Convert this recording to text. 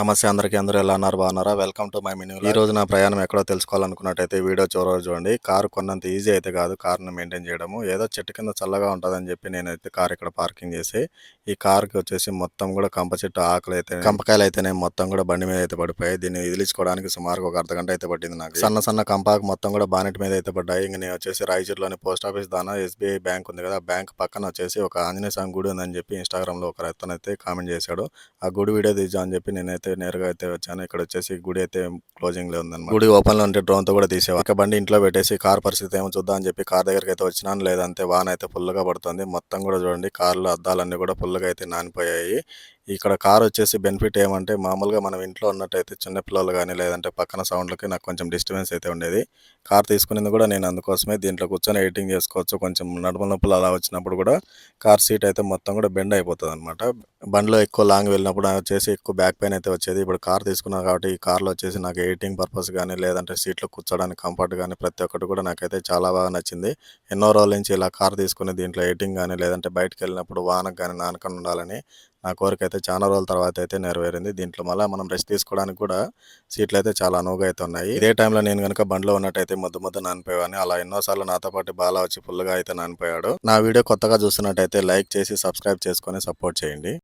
నమస్తే అందరికీ అందరూ ఎలా ఉన్నారు? బాగున్నారా? వెల్కమ్ టు మై మినీ ఈ రోజు నా ప్రయాణం ఎక్కడో తెలుసుకోవాలనుకున్నట్టయితే వీడియో చివరి చూడండి. కారు కొన్నంత ఈజీ అయితే కాదు కారును మెయింటైన్ చేయడము. ఏదో చెట్టు కింద చల్లగా ఉంటుందని చెప్పి నేనైతే కార్ ఇక్కడ పార్కింగ్ చేసి ఈ కార్కి వచ్చేసి మొత్తం కూడా కంప చెట్టు ఆకులు అయితే కంపకాయలు అయితేనే మొత్తం కూడా బండి మీద అయితే పడిపోయాయి. దీన్ని వదిలించుకోవడానికి సుమారుగా ఒక అర్ధ గంట అయితే పట్టింది నాకు. సన్న సన్న కంపాకు మొత్తం కూడా బానెట్ మీద అయితే పడ్డాయి. ఇంక నేను వచ్చేసి రాయచూరులోని పోస్ట్ ఆఫీస్ దానా ఎస్బీఐ బ్యాంక్ ఉంది కదా బ్యాంక్ పక్కన వచ్చేసి ఒక ఆంజనేయ స్వామి గుడి ఉందని చెప్పి ఇన్స్టాగ్రామ్లో ఒక రైతు అయితే కామెంట్ చేశాడు. ఆ గుడి వీడియో తీద్దాం అని చెప్పి నేనైతే నేరుగా అయితే వచ్చాను. ఇక్కడ వచ్చేసి గుడి అయితే క్లోజింగ్లో ఉందన్నమాట. గుడి ఓపెన్లో ఉంటే డ్రోన్తో కూడా తీసేవా ఇక బండి ఇంట్లో పెట్టేసి కార్ పరిస్థితి ఏమో చూద్దాం అని చెప్పి కార్ దగ్గరికి అయితే వచ్చినాను. లేదంటే వాన అయితే ఫుల్గా పడుతుంది. మొత్తం కూడా చూడండి కార్లో అద్దాలన్నీ కూడా ఫుల్గా అయితే నానిపోయాయి. ఇక్కడ కార్ వచ్చేసి బెనిఫిట్ ఏమంటే మామూలుగా మనం ఇంట్లో ఉన్నట్టయితే చిన్న పిల్లలు కానీ లేదంటే పక్కన సౌండ్లకి నాకు కొంచెం డిస్టర్బెన్స్ అయితే ఉండేది. కార్ తీసుకునేది కూడా నేను అందుకోసమే దీంట్లో కూర్చొని ఎడిటింగ్ చేసుకోవచ్చు. కొంచెం నడుమ నొప్పులు అలా వచ్చినప్పుడు కూడా కార్ సీట్ అయితే మొత్తం కూడా బెండ్ అయిపోతుంది అనమాట బండిలో ఎక్కువ లాంగ్ వెళ్ళినప్పుడు వచ్చేసి ఎక్కువ బ్యాక్ పెయిన్ అయితే వచ్చేది. ఇప్పుడు కార్ తీసుకున్నాను కాబట్టి ఈ కార్లో వచ్చేసి నాకు ఎడిటింగ్ పర్పస్ కానీ లేదంటే సీట్లో కూర్చోడానికి కంఫర్ట్ కానీ ప్రతి ఒక్కటి కూడా నాకైతే చాలా బాగా నచ్చింది. ఎన్నో రోజుల నుంచి ఇలా కార్ తీసుకుని దీంట్లో ఎడిటింగ్ కానీ లేదంటే బయటకు వెళ్ళినప్పుడు వానకు కానీ నానకుండా ఉండాలని నా కోరిక అయితే చాలా రోజుల తర్వాత అయితే నెరవేరింది. దీంట్లో మళ్ళీ మనం రెస్ట్ తీసుకోవడానికి కూడా సీట్లు అయితే చాలా అనువుగా అయితే ఉన్నాయి ఇదే టైంలో నేను కనుక బండ్లో ఉన్నట్టయితే ముద్దు ముద్దు నానిపోయాను అలా ఎన్నోసార్లు నాతో పాటు బాగా వచ్చి ఫుల్గా అయితే నానిపోయాడు. నా వీడియో కొత్తగా చూస్తున్నట్టయితే లైక్ చేసి సబ్స్క్రైబ్ చేసుకొని సపోర్ట్ చేయండి.